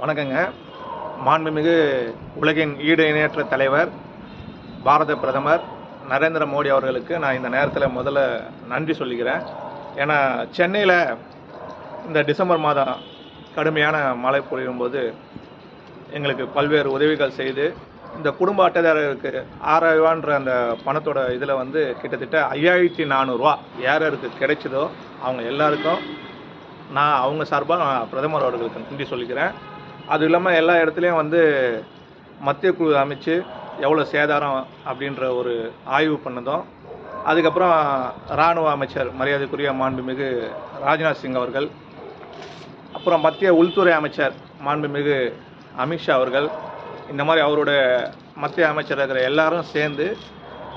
வணக்கங்க. மாண்புமிகு உலகின் ஈடு இணையற்ற தலைவர் பாரத பிரதமர் நரேந்திர மோடி அவர்களுக்கு நான் இந்த நேரத்தில் முதல்ல நன்றி சொல்லிக்கிறேன். ஏன்னா சென்னையில் இந்த டிசம்பர் மாதம் கடுமையான மழை பொழியும் போது எங்களுக்கு பல்வேறு உதவிகள் செய்து இந்த குடும்ப அட்டைதாரருக்கு ஆறாயிரரூவான்ற அந்த பணத்தோட இதில் வந்து கிட்டத்தட்ட ஐயாயிரத்தி நானூறுரூவா யார் யாருக்கு கிடைச்சதோ அவங்க எல்லாருக்கும் நான் அவங்க சார்பாக நான் பிரதமர் அவர்களுக்கு நன்றி சொல்லிக்கிறேன். அது இல்லாமல் எல்லா இடத்துலையும் வந்து மத்திய குழு அமைச்சு எவ்வளோ சேதாரம் அப்படின்ற ஒரு ஆய்வு பண்ணதும். அதுக்கப்புறம் இராணுவ அமைச்சர் மரியாதைக்குரிய மாண்புமிகு ராஜ்நாத் சிங் அவர்கள் அப்புறம் மத்திய உள்துறை அமைச்சர் மாண்புமிகு அமித்ஷா அவர்கள் இந்த மாதிரி அவரோட மத்திய அமைச்சர் இருக்கிற எல்லாரும் சேர்ந்து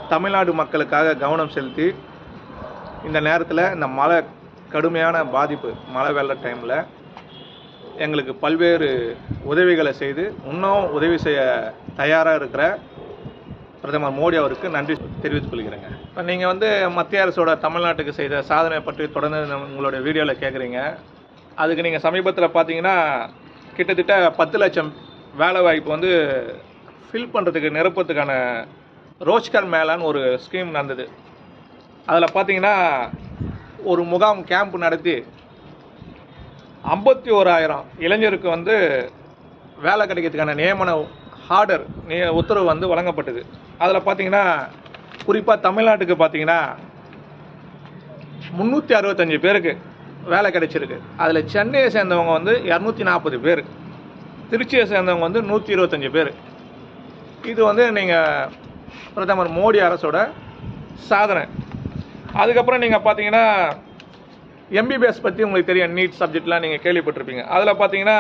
தமிழ்நாடு மக்களுக்காக கவனம் செலுத்தி இந்த நேரத்தில் இந்த மழை கடுமையான பாதிப்பு மழை வெள்ள டைமில் எங்களுக்கு பல்வேறு உதவிகளை செய்து இன்னும் உதவி செய்ய தயாராக இருக்கிற பிரதமர் மோடி அவருக்கு நன்றி தெரிவித்துக் கொள்கிறேங்க. இப்போ நீங்கள் வந்து மத்திய அரசோட தமிழ்நாட்டுக்கு செய்த சாதனை பற்றி தொடர்ந்து உங்களோட வீடியோவில் கேட்குறீங்க அதுக்கு நீங்கள் சமீபத்தில் பார்த்தீங்கன்னா கிட்டத்தட்ட பத்து லட்சம் வேலை வாய்ப்பு வந்து ஃபில் பண்ணுறதுக்கு நிரப்புறதுக்கான ரோஜ்கர் மேலான்னு ஒரு ஸ்கீம் நடந்தது. அதில் பார்த்தீங்கன்னா ஒரு முகாம் கேம்ப் நடத்தி ஐம்பத்தி ஓராயிரம் இளைஞருக்கு வந்து வேலை கிடைக்கிறதுக்கான நியமன ஆர்டர் நிய உத்தரவு வந்து வழங்கப்பட்டது. அதில் பார்த்தீங்கன்னா குறிப்பாக தமிழ்நாட்டுக்கு பார்த்தீங்கன்னா முந்நூற்றி அறுபத்தஞ்சு பேருக்கு வேலை கிடைச்சிருக்கு. அதில் சென்னையை சேர்ந்தவங்க வந்து இரநூத்தி நாற்பது பேர். திருச்சியை சேர்ந்தவங்க வந்து நூற்றி இருபத்தஞ்சி பேர். இது வந்து நீங்கள் பிரதமர் மோடி அரசோட சாதனை. அதுக்கப்புறம் நீங்கள் பார்த்தீங்கன்னா எம்பிபிஎஸ் பற்றி உங்களுக்கு தெரியும். நீட் சப்ஜெக்ட்லாம் நீங்கள் கேள்விப்பட்டிருப்பீங்க. அதில் பார்த்தீங்கன்னா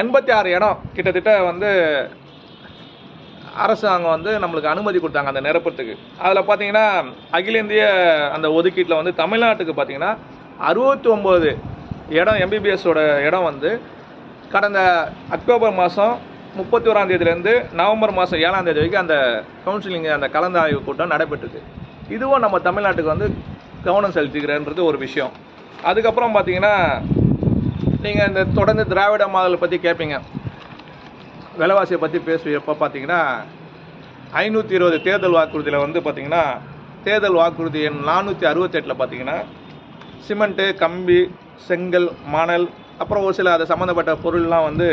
எண்பத்தி ஆறு இடம் கிட்டத்தட்ட வந்து அரசாங்கம் வந்து நம்மளுக்கு அனுமதி கொடுத்தாங்க அந்த நிரப்புறத்துக்கு அதில் பார்த்தீங்கன்னா அகில இந்திய அந்த ஒதுக்கீட்டில் வந்து தமிழ்நாட்டுக்கு பார்த்தீங்கன்னா அறுபத்தி ஒம்பது இடம் எம்பிபிஎஸோட இடம் வந்து கடந்த அக்டோபர் மாதம் முப்பத்தி ஓராம் தேதியிலேருந்து நவம்பர் மாதம் ஏழாம் தேதி வரைக்கும் அந்த கவுன்சிலிங் அந்த கலந்தாய்வு கூட்டம் நடைபெற்றுது. இதுவும் நம்ம தமிழ்நாட்டுக்கு வந்து கவனம் செலுத்திக்கிறேன்றது ஒரு விஷயம். அதுக்கப்புறம் பார்த்தீங்கன்னா நீங்கள் இந்த தொடர்ந்து திராவிட மாடல் பற்றி கேட்பீங்க விலைவாசியை பற்றி பேசுவப்போ பார்த்தீங்கன்னா ஐநூற்றி இருபது தேர்தல் வாக்குறுதியில் வந்து பார்த்தீங்கன்னா தேர்தல் வாக்குறுதி எண் நானூற்றி அறுபத்தெட்டில் பார்த்தீங்கன்னா சிமெண்ட்டு கம்பி செங்கல் மணல் அப்புறம் ஒரு சில அதை சம்மந்தப்பட்ட பொருள்லாம் வந்து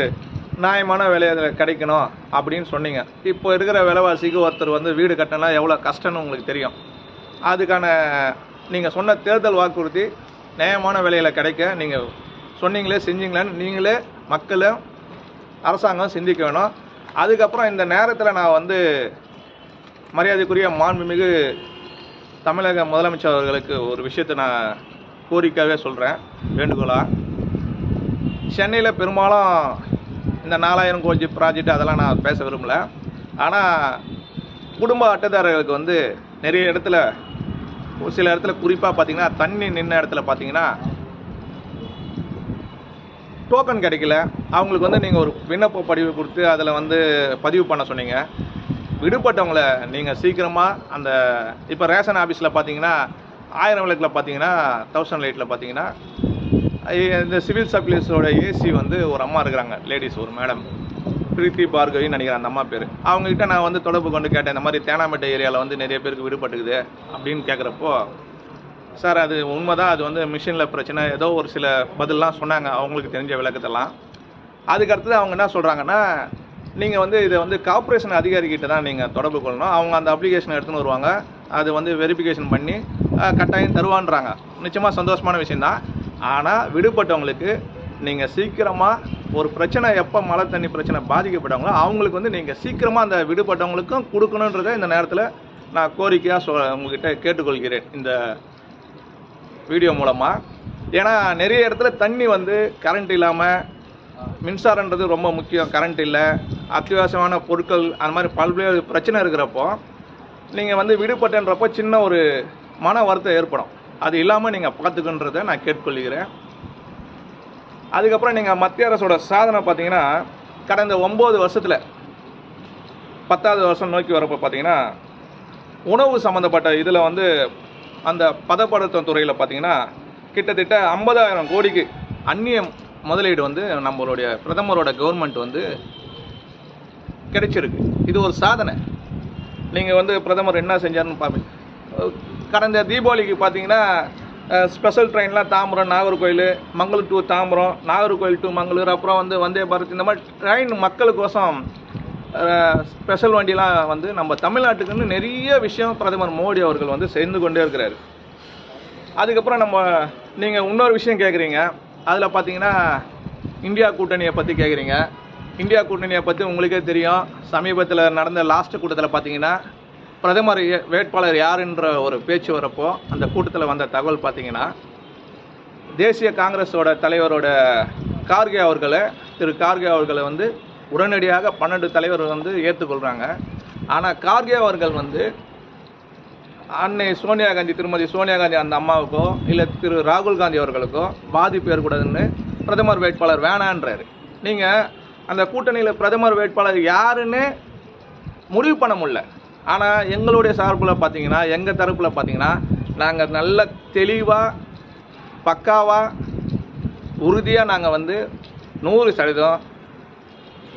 நியாயமான விலையில் கிடைக்கணும் அப்படின்னு சொன்னீங்க. இப்போ இருக்கிற விலைவாசிக்கு ஒருத்தர் வந்து வீடு கட்டினா எவ்வளோ கஷ்டம்னு உங்களுக்கு தெரியும். அதுக்கான நீங்கள் சொன்ன தேர்தல் வாக்குறுதி நியாயமான விலையில் கிடைக்க நீங்கள் சொன்னீங்களே செஞ்சீங்களான்னு நீங்களே மக்களும் அரசாங்கம் சிந்திக்க வேணும். அதுக்கப்புறம் இந்த நேரத்தில் நான் வந்து மரியாதைக்குரிய மாண்புமிகு தமிழக முதலமைச்சர் அவர்களுக்கு ஒரு விஷயத்தை நான் கோரிக்கையாகவே சொல்கிறேன் வேண்டுகோளாக சென்னையில் பெரும்பாலும் இந்த நாலாயிரம் கோடி ப்ராஜெக்ட் அதெல்லாம் நான் பேச விரும்பல. ஆனால் குடும்ப அட்டைதாரர்களுக்கு வந்து நிறைய இடத்துல ஒரு சில இடத்துல குறிப்பாக பார்த்தீங்கன்னா தண்ணி நின்ன இடத்துல பார்த்தீங்கன்னா டோக்கன் கிடைக்கல. அவங்களுக்கு வந்து நீங்கள் ஒரு விண்ணப்ப படிவு கொடுத்து அதில் வந்து பதிவு பண்ண சொன்னீங்க. விடுபட்டவங்கள நீங்கள் சீக்கிரமாக அந்த இப்போ ரேஷன் ஆஃபீஸில் பார்த்தீங்கன்னா ஆயிரம் விளக்கில் பார்த்தீங்கன்னா தௌசண்ட் லைட்டில் பார்த்தீங்கன்னா இந்த சிவில் சப்ளைஸோட ஏசி வந்து ஒரு அம்மா இருக்கிறாங்க லேடிஸ் ஒரு மேடம் பிரீத்தி பார்கவின்னு நினைக்கிறேன் அந்த அம்மா பேர். அவங்ககிட்ட நான் வந்து தொடர்பு கொண்டு கேட்டேன் இந்த மாதிரி தேனாம்பேட்டை ஏரியாவில் வந்து நிறைய பேருக்கு விடுபட்டுக்குது அப்படின்னு கேட்குறப்போ சார் அது உண்மைதான் அது வந்து மிஷினில் பிரச்சனை. ஏதோ ஒரு சில பதிலெலாம் சொன்னாங்க அவங்களுக்கு தெரிஞ்ச விளக்கத்தெல்லாம். அதுக்கடுத்தது அவங்க என்ன சொல்கிறாங்கன்னா நீங்கள் வந்து இதை வந்து கார்ப்பரேஷன் அதிகாரிகிட்ட தான் நீங்கள் தொடர்பு கொள்ளணும். அவங்க அந்த அப்ளிகேஷன் எடுத்துன்னு வருவாங்க. அது வந்து வெரிஃபிகேஷன் பண்ணி கட்டாயம் தருவான்றாங்க. நிச்சயமாக சந்தோஷமான விஷயந்தான் ஆனால் விடுபட்டவங்களுக்கு நீங்கள் சீக்கிரமாக ஒரு பிரச்சனை எப்போ மழை தண்ணி பிரச்சனை பாதிக்கப்பட்டவங்களோ அவங்களுக்கு வந்து நீங்கள் சீக்கிரமாக அந்த விடுபட்டவங்களுக்கும் கொடுக்கணுன்றதை இந்த நேரத்தில் நான் கோரிக்கையாக சொ உங்ககிட்ட கேட்டுக்கொள்கிறேன் இந்த வீடியோ மூலமாக ஏன்னா நிறைய இடத்துல தண்ணி வந்து கரண்ட் இல்லாமல் மின்சாரன்றது ரொம்ப முக்கியம் கரண்ட் இல்லை அத்தியாவசியமான பொருட்கள் அந்த மாதிரி பல்வேறு பிரச்சனை இருக்கிறப்போ நீங்கள் வந்து விடுபட்டன்றப்போ சின்ன ஒரு மன வருத்தம் ஏற்படும். அது இல்லாமல் நீங்கள் பார்த்துக்கன்றதை நான் கேட்டுக்கொள்கிறேன். அதுக்கப்புறம் நீங்கள் மத்திய அரசோட சாதனை பார்த்தீங்கன்னா கடந்த ஒம்பது வருஷத்தில் பத்தாவது வருஷம் நோக்கி வரப்போ பார்த்தீங்கன்னா உணவு சம்மந்தப்பட்ட இதில் வந்து அந்த பதப்படுத்தும் துறையில் பார்த்தீங்கன்னா கிட்டத்தட்ட ஐம்பதாயிரம் கோடிக்கு அந்நிய முதலீடு வந்து நம்மளுடைய பிரதமரோட கவர்மெண்ட் வந்து கிடைச்சிருக்கு. இது ஒரு சாதனை. நீங்கள் வந்து பிரதமர் என்ன செஞ்சாருன்னு பார்ப்பீங்க கடந்த தீபாவளிக்கு பார்த்தீங்கன்னா ஸ்பெஷல் ட்ரெயின்லாம் தாம்பரம் நாகர்கோயில் மங்களூர் டு தாம்பரம் நாகர்கோயில் டு மங்களூர் அப்புறம் வந்து வந்தே பாரத். இந்த மாதிரி ட்ரெயின் மக்களுக்கோசம் ஸ்பெஷல் வண்டிலாம் வந்து நம்ம தமிழ்நாட்டுக்குன்னு நிறைய விஷயம் பிரதமர் மோடி அவர்கள் வந்து சேர்ந்து கொண்டே இருக்கிறார். அதுக்கப்புறம் நம்ம நீங்கள் இன்னொரு விஷயம் கேட்குறீங்க அதில் பார்த்தீங்கன்னா இந்தியா கூட்டணியை பற்றி கேட்குறீங்க இந்தியா கூட்டணியை பற்றி உங்களுக்கே தெரியும். சமீபத்தில் நடந்த லாஸ்ட் கூட்டத்தில் பார்த்தீங்கன்னா பிரதமர் வேட்பாளர் யாருன்ற ஒரு பேச்சு வரப்போ அந்த கூட்டத்தில் வந்த தகவல் பார்த்தீங்கன்னா தேசிய காங்கிரஸோட தலைவரோட கார்கே அவர்களை திரு கார்கே அவர்களை வந்து உடனடியாக பன்னெண்டு தலைவர்கள் வந்து ஏற்றுக்கொள்கிறாங்க ஆனால் கார்கே அவர்கள் வந்து அன்னை சோனியா காந்தி திருமதி சோனியா காந்தி அந்த அம்மாவுக்கோ இல்லை திரு ராகுல் காந்தி அவர்களுக்கோ பாதிப்பு ஏற்படாதுன்னு பிரதமர் வேட்பாளர் வேணான்றாரு. நீங்கள் அந்த கூட்டணியில் பிரதமர் வேட்பாளர் யாருன்னு முடிவு பண்ண முடியல. ஆனால் எங்களுடைய சார்பில் பார்த்தீங்கன்னா எங்கள் தரப்பில் பார்த்தீங்கன்னா நாங்கள் நல்ல தெளிவாக பக்காவாக உறுதியாக நாங்கள் வந்து நூறு சதவீதம்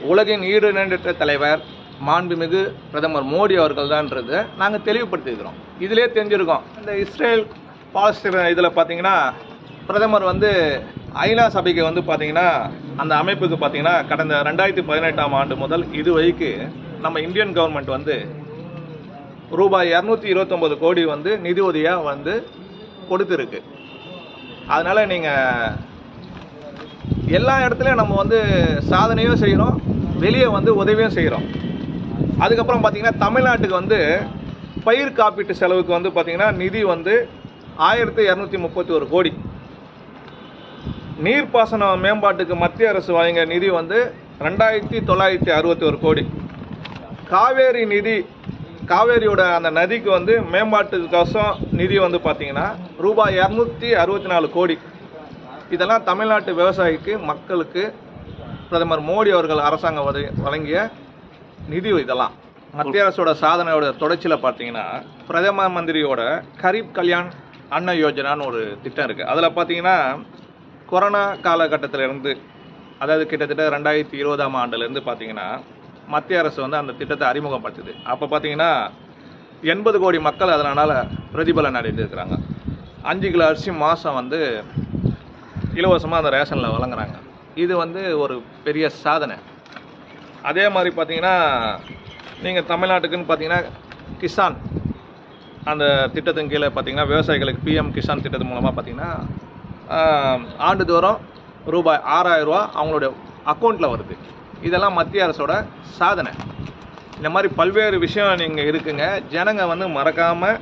உலகின் ஈடு நின்ற தலைவர் மாண்புமிகு பிரதமர் மோடி அவர்கள் தான்றதை நாங்கள் தெளிவுபடுத்திக்கிறோம் இதிலே தெரிஞ்சிருக்கோம். இந்த இஸ்ரேல் பாலஸ்தீன இதில் பார்த்தீங்கன்னா பிரதமர் வந்து ஐநா சபைக்கு வந்து பார்த்தீங்கன்னா அந்த அமைப்புக்கு பார்த்தீங்கன்னா கடந்த ரெண்டாயிரத்தி பதினெட்டாம் ஆண்டு முதல் இது வரைக்கும் நம்ம இந்தியன் கவர்மெண்ட் வந்து ரூபாய் இரநூத்தி இருபத்தொம்பது கோடி வந்து நிதி உதவியாக வந்து கொடுத்துருக்கு. அதனால் நீங்கள் எல்லா இடத்துலையும் நம்ம வந்து சாதனையும் செய்கிறோம் வெளியே வந்து உதவியும் செய்கிறோம் அதுக்கப்புறம் பார்த்திங்கன்னா தமிழ்நாட்டுக்கு வந்து பயிர் காப்பீட்டு செலவுக்கு வந்து பார்த்திங்கன்னா நிதி வந்து ஆயிரத்தி இரநூத்தி முப்பத்தி ஒரு கோடி நீர்ப்பாசன மேம்பாட்டுக்கு மத்திய அரசு வழங்கிய நிதி வந்து ரெண்டாயிரத்தி தொள்ளாயிரத்தி அறுபத்தி ஒரு கோடி. காவேரி நிதி காவேரியோட அந்த நதிக்கு வந்து மேம்பாட்டுக்கோசம் நிதி வந்து பார்த்தீங்கன்னா ரூபாய் இரநூத்தி அறுபத்தி நாலு கோடி. இதெல்லாம் தமிழ்நாட்டு விவசாயிக்கு மக்களுக்கு பிரதமர் மோடி அவர்கள் அரசாங்கம் வழங்கிய நிதி இதெல்லாம். மத்திய அரசோட சாதனையோட தொடர்ச்சியில் பார்த்தீங்கன்னா பிரதம மந்திரியோட கரீப் கல்யாண் அன்ன யோஜனான்னு ஒரு திட்டம் இருக்குது அதில் பார்த்தீங்கன்னா கொரோனா காலகட்டத்திலேருந்து அதாவது கிட்டத்தட்ட ரெண்டாயிரத்தி இருபதாம் ஆண்டுலேருந்து பார்த்தீங்கன்னா மத்திய அரசு வந்து அந்த திட்டத்தை அறிமுகப்படுத்துது. அப்போ பார்த்தீங்கன்னா எண்பது கோடி மக்கள் அதனால் பிரதிபலன் அடைந்திருக்கிறாங்க. அஞ்சு கிலோ அரிசி மாதம் வந்து இலவசமாக அந்த ரேஷனில் வழங்குறாங்க. இது வந்து ஒரு பெரிய சாதனை. அதே மாதிரி பார்த்தீங்கன்னா நீங்கள் தமிழ்நாட்டுக்குன்னு பார்த்தீங்கன்னா கிசான். அந்த திட்டத்தின் கீழே பார்த்தீங்கன்னா விவசாயிகளுக்கு பிஎம் கிசான் திட்டத்து மூலமாக பார்த்தீங்கன்னா ஆண்டுதோறும் ரூபாய் ஆறாயிரம் ரூபா அவங்களுடைய அக்கௌண்ட்டில் வருது. இதெல்லாம் மத்திய அரசோட சாதனை. இந்த மாதிரி பல்வேறு விஷயம் நீங்கள் இருக்குங்க. ஜனங்க வந்து மறக்காமல்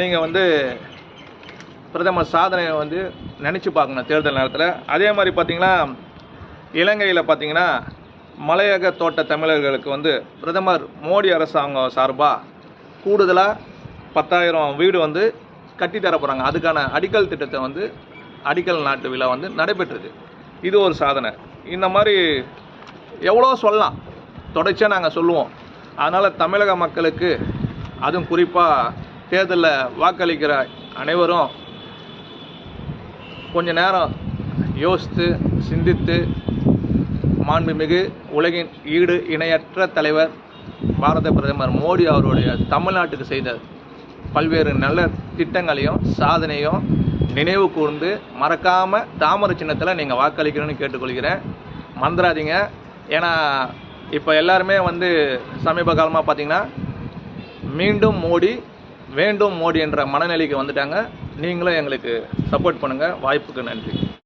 நீங்கள் வந்து பிரதமர் சாதனையை வந்து நினச்சி பார்க்கணும் தேர்தல் நேரத்தில். அதே மாதிரி பார்த்திங்கன்னா இலங்கையில் பார்த்தீங்கன்னா மலையக தோட்ட தமிழர்களுக்கு வந்து பிரதமர் மோடி அரசாங்கம் சார்பாக கூடுதலாக பத்தாயிரம் வீடு வந்து கட்டித்தர போகிறாங்க அதுக்கான அடிக்கல் திட்டத்தை வந்து அடிக்கல் நாட்டு விழா வந்து நடைபெற்றது. இது ஒரு சாதனை. இந்த மாதிரி எவ்வளோ சொல்லலாம். தொடர்ச்சியாக நாங்கள் சொல்லுவோம். அதனால் தமிழக மக்களுக்கு அதுவும் குறிப்பாக தேர்தலில் வாக்களிக்கிற அனைவரும் கொஞ்ச நேரம் யோசித்து சிந்தித்து மாண்புமிகு உலகின் ஈடு இணையற்ற தலைவர் பாரத பிரதமர் மோடி அவருடைய தமிழ்நாட்டுக்கு செய்த பல்வேறு நல்ல திட்டங்களையும் சாதனையும் நினைவு கூர்ந்து மறக்காமல் தாமரை சின்னத்தில் நீங்கள் வாக்களிக்கணும்னு கேட்டுக்கொள்கிறேன். மறந்துடாதீங்க. ஏன்னா இப்போ எல்லாருமே வந்து சமீப காலமாக பார்த்தீங்கன்னா மீண்டும் மோடி வேண்டும் மோடி என்ற மனநிலைக்கு வந்துட்டாங்க. நீங்களும் எங்களுக்கு சப்போர்ட் பண்ணுங்கள் வாய்ப்புக்கு நன்றி.